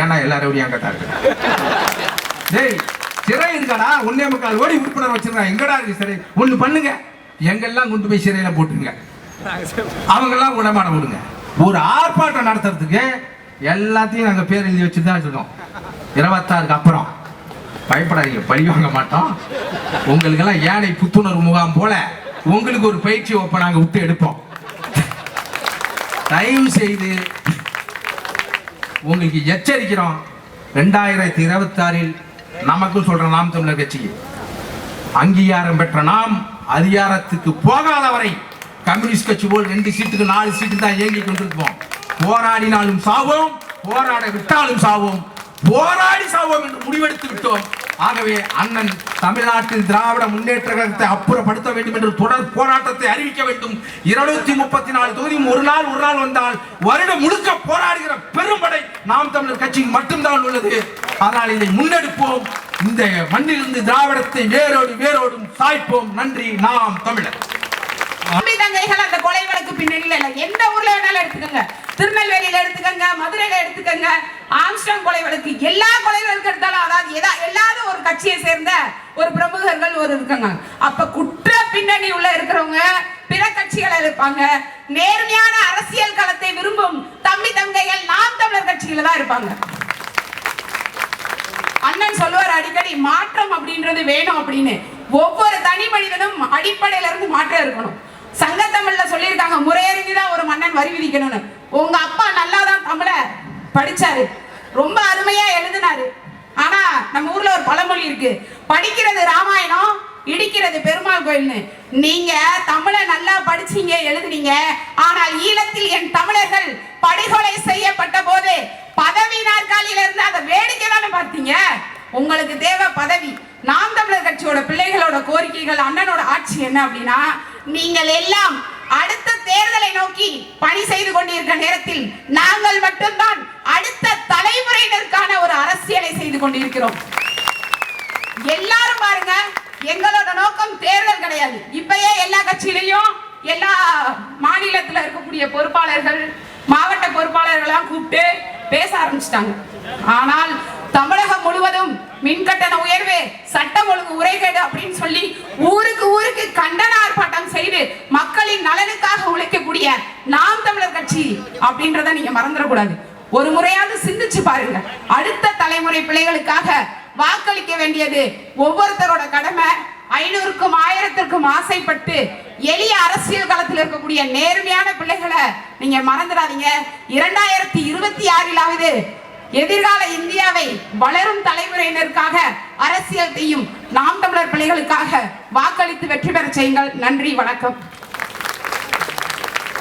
ஏன்னா எல்லாரும் அங்க தான் இருக்கு டேய் சிறை இருக்காடா. ஒன்னே முக்கால் ஓடி உறுப்பினர் வச்சிருக்காங்க. எங்கடா இருக்கு சிறை? ஒண்ணு பண்ணுங்க. எங்கெல்லாம் கொண்டு போய் சிறையில போட்டுருங்க. அவங்க எல்லாம் உடமான விடுங்க ஒரு ஆர்ப்பாட்டம் நடத்துறதுக்கு எல்லாத்தையும் நாங்க பேர் எழுதி வச்சு தான் வச்சிருக்கோம். இருபத்தாறுக்கு அப்புறம். பயப்படாதீங்க. பழி வாங்க மாட்டோம். உங்களுக்கெல்லாம் ஏழை புத்துணர்வு முகாம் போல உங்களுக்கு ஒரு பயிற்சி ஒப்ப நாங்க விட்டு எடுப்போம். தயவு செய்து உங்களுக்கு எச்சரிக்கிறோம். ரெண்டாயிரத்தி இருபத்தி ஆறில் நமக்கும் சொல்ற நாம் தமிழர் கட்சிக்கு அங்கீகாரம் பெற்ற நாம் அதிகாரத்துக்கு போகாத வரை கம்யூனிஸ்ட் கட்சி போல் ரெண்டு சீட்டுக்கு நாலு சீட்டு தான் இயங்கி கொண்டிருப்போம். போராடினாலும் சாவோம் போராட விட்டாலும் சாவோம். போராடி சாவோம் என்று முடிவெடுத்து விட்டோம். ஆகவே அண்ணன் தமிழ்நாட்டில் திராவிட முன்னேற்ற கழகத்தை அப்புறப்படுத்த வேண்டும் என்று தொடர் போராட்டத்தை அறிவிக்க வேண்டும். இருநூத்தி முப்பத்தி நாலு தொகுதியும் ஒரு நாள் ஒரு நாள் வந்தால் வருடம் முழுக்க போராடுகிற பெரும்படை நாம் தமிழர் கட்சி மட்டும்தான் உள்ளது. அதனால் இதை முன்னெடுப்போம். இந்த மண்ணிலிருந்து திராவிடத்தை வேரோடு வேரோடும் சாய்ப்போம். நன்றி. நாம் தமிழர். தம்பி தங்கைகள் அந்த கொலை வழக்கு பின்னணியில் எந்த ஊர்ல வேணாலும் எடுத்துக்கோங்க. திருநெல்வேலியில எடுத்துக்கோங்க மதுரையில எடுத்துக்கோங்க. ஆம்ஸ்டாங் கொலை வழக்கு எல்லா கொலை வழக்கு எடுத்தாலும் அதாவது எதா எல்லாரும் ஒரு கட்சியை சேர்ந்த ஒரு பிரமுகர்கள் ஒரு இருக்காங்க. அப்ப குற்ற பின்னணி உள்ள இருக்கிறவங்க பிற கட்சிகளை இருப்பாங்க. நேர்மையான அரசியல் களத்தை விரும்பும் தம்பி தங்கைகள் நாம் தமிழர் கட்சியில தான் இருப்பாங்க. அண்ணன் சொல்லுவார் அடிக்கடி மாற்றம் அப்படின்றது வேணும் அப்படின்னு. ஒவ்வொரு தனி மனிதனும் அடிப்படையில இருந்து மாற்றம் இருக்கணும். சங்க தமிழ்ல சொல்லியிருக்காங்க முறையறிஞ்சுதான் ஒரு மன்னன் வரி விதிக்கணும்னு. உங்க அப்பா நல்லா தான் தமிழ படிச்சாரு. நம்ம ஊர்ல ஒரு பழமொழி இருக்கு. படிக்கிறது ராமாயணம் இடிக்கிறது பெருமாள் கோயில்னு. நீங்க தமிழை நல்லா படிச்சீங்க எழுதுனீங்க. ஆனால் ஈழத்தில் என் தமிழர்கள் படுகொலை செய்யப்பட்ட போது பதவி நாற்காலியில இருந்து அதை வேடிக்கை தானே பார்த்தீங்க? உங்களுக்கு தேவை பதவி. நாம் தமிழர் கட்சியோட பிள்ளைகளோட கோரிக்கைகள் அண்ணனோட ஆட்சி என்ன அப்படின்னா நீங்கள் எல்லாம் அடுத்த தேர்தலை நோக்கி பணி செய்து கொண்டிருக்க நேரத்தில் நாங்கள் மட்டும்தான் அடுத்த தலைமுறையினருக்கான ஒரு கொண்டிருக்கிறோம். எல்லாரும் பாருங்க எங்களோட நோக்கம் தேர்தல் கிடையாது. இப்பயே எல்லா கட்சியிலையும் எல்லா மாநிலத்துல இருக்கக்கூடிய பொறுப்பாளர்கள் மாவட்ட பொறுப்பாளர்களாம் கூப்பிட்டு பேச ஆரம்பிச்சிட்டாங்க. ஆனால் தமிழகம் முழுவதும் மின் கட்டண உயர்வு சட்டம் ஒழுங்கு உரைகேடு அப்படின்னு சொல்லி ஊருக்கு ஊருக்கு கண்டன ஆர்ப்பாட்டம் செய்து மக்களின் நலனுக்காக உழைக்கக்கூடிய நாம் தமிழர் கட்சி அப்படின்றத நீங்க மறந்துடக்கூடாது. ஒரு முறையாவது சிந்திச்சு பாருங்க. அடுத்த தலைமுறை பிள்ளைகளுக்காக வாக்களிக்க வேண்டியது ஒவ்வொருத்தரோட கடமை. ஐநூறுக்கும் ஆயிரத்திற்கும் ஆசைப்பட்டு எளிய அரசியல் களத்தில் இருக்கக்கூடிய நேர்மையான பிள்ளைகளை நீங்க மறந்துடாதீங்க. இரண்டாயிரத்தி இருபத்தி ஆறிலாவது எதிர்கால இந்தியாவை வளரும் தலைமுறையினருக்காக அரசியல் செய்யும் நாம் தமிழர் பிள்ளைகளுக்காக வாக்களித்து வெற்றி பெற செய்யுங்கள். நன்றி வணக்கம்.